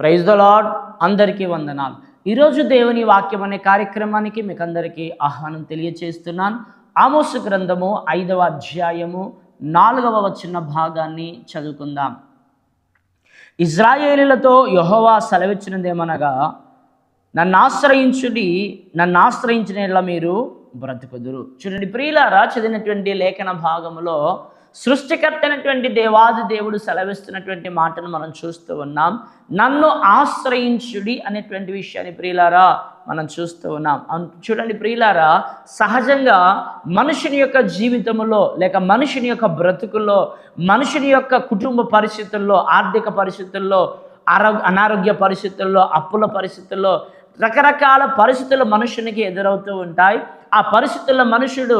Praise the lord అందరికీ వందనాలు. ఈరోజు దేవుని వాక్యం అనే కార్యక్రమానికి మీకు అందరికీ ఆహ్వానం తెలియచేస్తున్నాను. ఆమోసు గ్రంథము ఐదవ అధ్యాయము నాలుగవ వచ్చిన భాగాన్ని చదువుకుందాం. ఇజ్రాయేలీలతో యహోవా సెలవిచ్చినదేమనగా నన్ను ఆశ్రయించుడి నన్ను ఆశ్రయించిన మీరు బ్రతుకుదురు. చూడండి ప్రియులారా చదివినటువంటి లేఖన భాగంలో సృష్టికర్త అయినటువంటి దేవాది దేవుడు సెలవిస్తున్నటువంటి మాటను మనం చూస్తూ ఉన్నాం. నన్ను ఆశ్రయించుడి అనేటువంటి విషయాన్ని ప్రియులారా మనం చూస్తూ ఉన్నాం. చూడండి ప్రియులారా సహజంగా మనుషుని యొక్క జీవితంలో లేక మనుషుని యొక్క బ్రతుకుల్లో మనుషుని యొక్క కుటుంబ పరిస్థితుల్లో ఆర్థిక పరిస్థితుల్లో ఆరో అనారోగ్య పరిస్థితుల్లో అప్పుల పరిస్థితుల్లో రకరకాల పరిస్థితులు మనుషునికి ఎదురవుతూ ఉంటాయి. ఆ పరిస్థితుల్లో మనుషుడు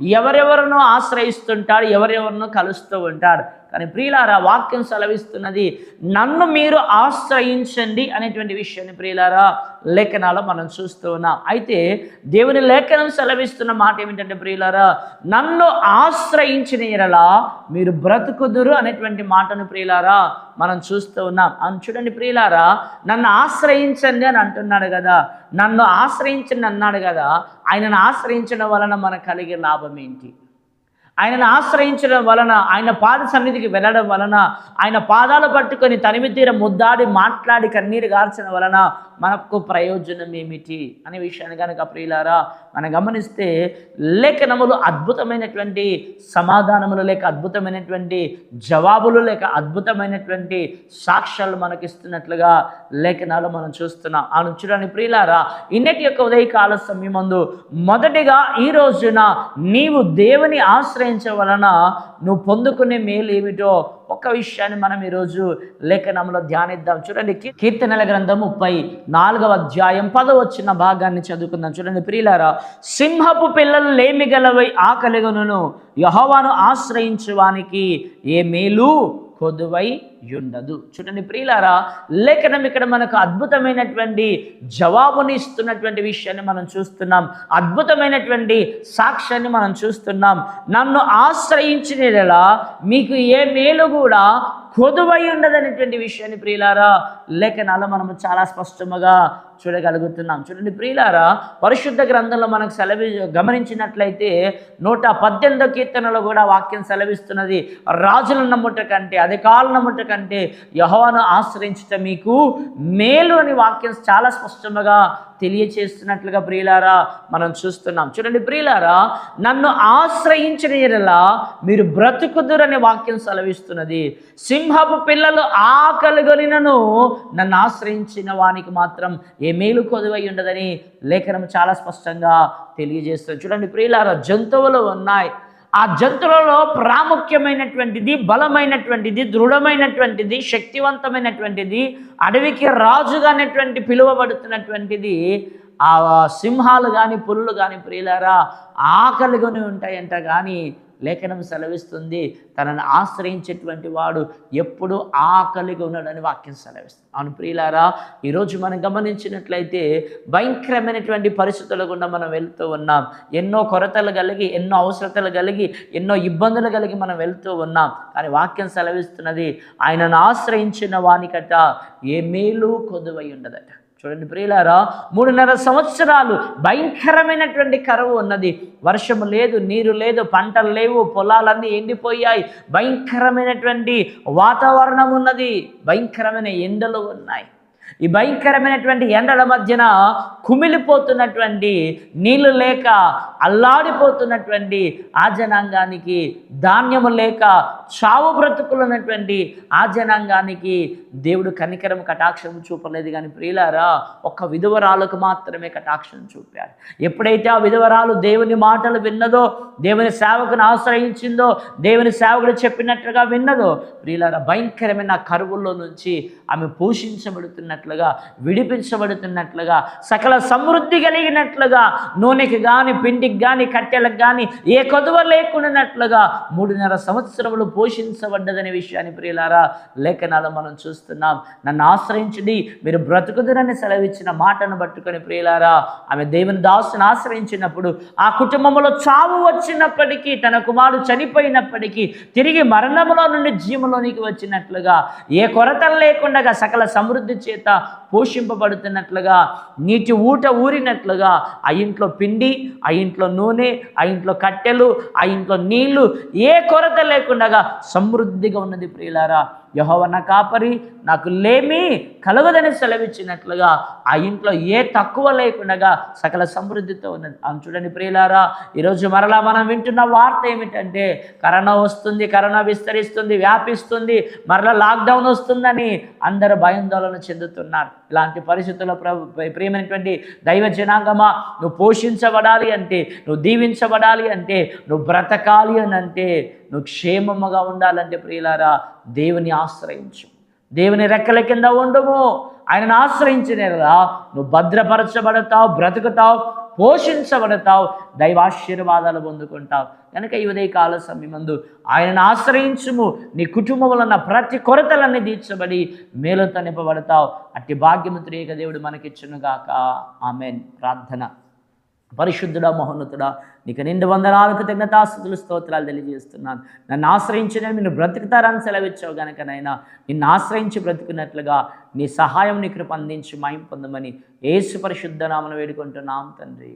ఎవరెవరినో ఆశ్రయిస్తుంటాడు ఎవరెవరినో కలుస్తూ ఉంటాడు. కానీ ప్రియులారా వాక్యం సెలవిస్తున్నది నన్ను మీరు ఆశ్రయించండి అనేటువంటి విషయాన్ని ప్రియులారా లేఖనాలు మనం చూస్తూ ఉన్నాం. అయితే దేవుని లేఖనం సెలవిస్తున్న మాట ఏమిటంటే ప్రియులారా నన్ను ఆశ్రయించిన ఎడలా మీరు బ్రతుకుదురు అనేటువంటి మాటను ప్రియులారా మనం చూస్తూ ఉన్నాం. అని చూడండి ప్రియులారా నన్ను ఆశ్రయించండి అని అంటున్నాడు కదా. నన్ను ఆశ్రయించండి అన్నాడు కదా. ఆయనను ఆశ్రయించడం వలన మనకు కలిగే లాభం ఏంటి? ఆయనను ఆశ్రయించడం వలన ఆయన పాద సన్నిధికి వెళ్ళడం వలన ఆయన పాదాలు పట్టుకొని తనివి తీర ముద్దాడి మాట్లాడి కన్నీరు గార్చడం వలన మనకు ప్రయోజనం ఏమిటి అనే విషయాన్ని కనుక ప్రియులారా మనం గమనిస్తే లేఖనములు అద్భుతమైనటువంటి సమాధానములు లేక అద్భుతమైనటువంటి జవాబులు లేక అద్భుతమైనటువంటి సాక్ష్యాలు మనకిస్తున్నట్లుగా లేఖనాలు మనం చూస్తున్నాం ఆ చూడడానికి ప్రియులారా ఇన్నటి యొక్క ఉదయకాల సమయమందు మొదటిగా ఈ రోజున నీవు దేవుని ఆశ్రయించవలన నువ్వు పొందుకునే మేలు ఏమిటో ఒక విషయాన్ని మనం ఈరోజు లేఖనంలో ధ్యానిద్దాం. చూడండి కీర్తనల గ్రంథం ముప్పై నాలుగవ అధ్యాయం పదవచ్చిన భాగాన్ని చదువుకుందాం. చూడండి ప్రియులారా సింహపు పిల్లలు లేమి గలవై ఆకలిగను యహోవాను ఆశ్రయించడానికి ఏ మేలు? కొదువై ఉండదు చూడండి ప్రియులారా లేఖనం ఇక్కడ మనకు అద్భుతమైనటువంటి జవాబుని ఇస్తున్నటువంటి విషయాన్ని మనం చూస్తున్నాం. అద్భుతమైనటువంటి సాక్ష్యాన్ని మనం చూస్తున్నాం. నన్ను ఆశ్రయించిన మీకు ఏ మేలు కూడా కొదువై ఉండదనేటువంటి విషయాన్ని ప్రియులారా లేఖనాలు మనము చాలా స్పష్టముగా చూడగలుగుతున్నాం. చూడండి ప్రియులారా పరిశుద్ధ గ్రంథంలో మనకు సెలవి గమనించినట్లయితే నూట పద్దెనిమిదో కీర్తనలో కూడా వాక్యం సెలవిస్తున్నది. రాజులను నమ్ముట కంటే అధికారులు నమ్ముట కంటే యహోవాను ఆశ్రయించటం మీకు మేలు అని వాక్యం చాలా స్పష్టంగా తెలియచేస్తున్నట్లుగా ప్రియులారా మనం చూస్తున్నాం. చూడండి ప్రియులారా నన్ను ఆశ్రయించిన ఎడలా మీరు బ్రతుకుదురని వాక్యం సెలవిస్తున్నది. సింహపు పిల్లలు ఆకలిగొనినను నన్ను ఆశ్రయించిన వానికి మాత్రం ఏ మేలు కొదువై ఉండదని లేఖనం చాలా స్పష్టంగా తెలియజేస్తుంది. చూడండి ప్రియులారా జంతువులు ఉన్నాయి. ఆ జంతువులలో ప్రాముఖ్యమైనటువంటిది బలమైనటువంటిది దృఢమైనటువంటిది శక్తివంతమైనటువంటిది అడవికి రాజుగా అనేటువంటి పిలువబడుతున్నటువంటిది ఆ సింహాలు కానీ పులులు కానీ ప్రియులారా ఆకలిగొని ఉంటాయంట కానీ లేఖనం సెలవిస్తుంది. తనను ఆశ్రయించేటువంటి వాడు ఎప్పుడు ఆకలిగా ఉన్నాడని వాక్యం సెలవిస్తుంది. అవును ప్రియులారా ఈరోజు మనం గమనించినట్లయితే భయంకరమైనటువంటి పరిస్థితుల గుండా మనం వెళ్తూ ఉన్నాం. ఎన్నో కొరతలు కలిగి ఎన్నో అవసరతలు కలిగి ఎన్నో ఇబ్బందులు కలిగి మనం వెళ్తూ ఉన్నాం. కానీ వాక్యం సెలవిస్తున్నది ఆయనను ఆశ్రయించిన వానికట ఏ మేలు కొదువై ఉండదట. చూడండి ప్రియులారా మూడున్నర సంవత్సరాలు భయంకరమైనటువంటి కరువు ఉన్నది. వర్షము లేదు నీరు లేదు పంటలు లేవు పొలాలన్నీ ఎండిపోయాయి. భయంకరమైనటువంటి వాతావరణం ఉన్నది. భయంకరమైన ఎండలు ఉన్నాయి. ఈ భయంకరమైనటువంటి ఎండల మధ్యన కుమిలిపోతున్నటువంటి నీళ్ళు లేక అల్లాడిపోతున్నటువంటి ఆ జనాంగానికి ధాన్యము లేక చావు బ్రతుకులున్నటువంటి ఆ జనాంగానికి దేవుడు కనికరం కటాక్షం చూపలేదు. కానీ ప్రియులారా ఒక్క విధవరాలకు మాత్రమే కటాక్షం చూపాడు. ఎప్పుడైతే ఆ విధవరాలు దేవుని మాటలు విన్నదో దేవుని సేవకుని ఆశ్రయించిందో దేవుని సేవకుడు చెప్పినట్లుగా విన్నదో ప్రియులారా భయంకరమైన కరువుల్లో నుంచి ఆమె పోషించబడుతున్నట్లుగా విడిపించబడుతున్నట్లుగా సకల సమృద్ధి కలిగినట్లుగా నూనెకి కానీ పిండికి కానీ కట్టెలకు కానీ ఏ కొదువ లేకుండానట్లుగా మూడున్నర సంవత్సరములు పోషించబడ్డదనే విషయాన్ని ప్రియులారా లేఖనాలు మనం చూస్తున్నాం. నన్ను ఆశ్రయించండి మీరు బ్రతుకుదురని సెలవిచ్చిన మాటను పట్టుకొని ప్రియులారా ఆమె దేవుని దాసుని ఆశ్రయించినప్పుడు ఆ కుటుంబంలో చావు వచ్చినప్పటికీ తన కుమారుడు చనిపోయినప్పటికీ తిరిగి మరణములో నుండి జీవంలోనికి వచ్చినట్లుగా ఏ కొరతలు లేకుండా సకల సమృద్ధి చేత పోషింపబడుతున్నట్లుగా నీటి ఊట ఊరినట్లుగా ఆ ఇంట్లో పిండి ఆ ఇంట్లో నూనె ఆ ఇంట్లో కట్టెలు ఆ ఇంట్లో నీళ్ళు ఏ కొరత లేకుండా సమృద్ధిగా ఉన్నది ప్రియులారా. యహోవ నా కాపరి నాకు లేమి కలగదని సెలవిచ్చినట్లుగా ఆ ఇంట్లో ఏ తక్కువ లేకుండా సకల సమృద్ధితో ఉన్నది. అని చూడండి ప్రియులారా ఈరోజు మరలా మనం వింటున్న వార్త ఏమిటంటే కరోనా వస్తుంది కరోనా విస్తరిస్తుంది వ్యాపిస్తుంది మరలా లాక్డౌన్ వస్తుందని అందరూ భయాందోళన చెందుతున్నారు. ఇలాంటి పరిస్థితుల్లో ప్రియమైనటువంటి దైవ జనాంగమా నువ్వు పోషించబడాలి అంటే నువ్వు దీవించబడాలి అంటే నువ్వు బ్రతకాలి అని అంటే నువ్వు క్షేమముగా ఉండాలంటే ప్రియులారా దేవుని ఆశ్రయించు. దేవుని రెక్కల కింద ఉండము. ఆయనను ఆశ్రయించినరా నువ్వు భద్రపరచబడతావు బ్రతుకుతావు పోషించబడతావు దైవాశీర్వాదాలు పొందుకుంటావు. కనుక ఈ ఉదయ కాల సమయమందు ఆయనను ఆశ్రయించుము. నీ కుటుంబంలో ఉన్న ప్రతి కొరతలన్నీ తీర్చబడి మేలుతో నింపబడతావు. అట్టి భాగ్యము త్రియక దేవుడు మనకిచ్చునుగాక. ఆమెన్. ప్రార్థన. పరిశుద్ధుడా మహోన్నతుడా. నీకు నిండు వందనాలకు కృతజ్ఞతాస్థుతులు స్తోత్రాలు తెలియజేస్తున్నాను. నన్ను ఆశ్రయించిన మీరు బ్రతుకుతారని సెలవిచ్చావు గనకనైనా నిన్ను ఆశ్రయించి బ్రతుకున్నట్లుగా నీ సహాయం నీ కృప అందించి మాయం పొందమని ఏసు పరిశుద్ధ నామను వేడుకుంటున్నాం తండ్రి.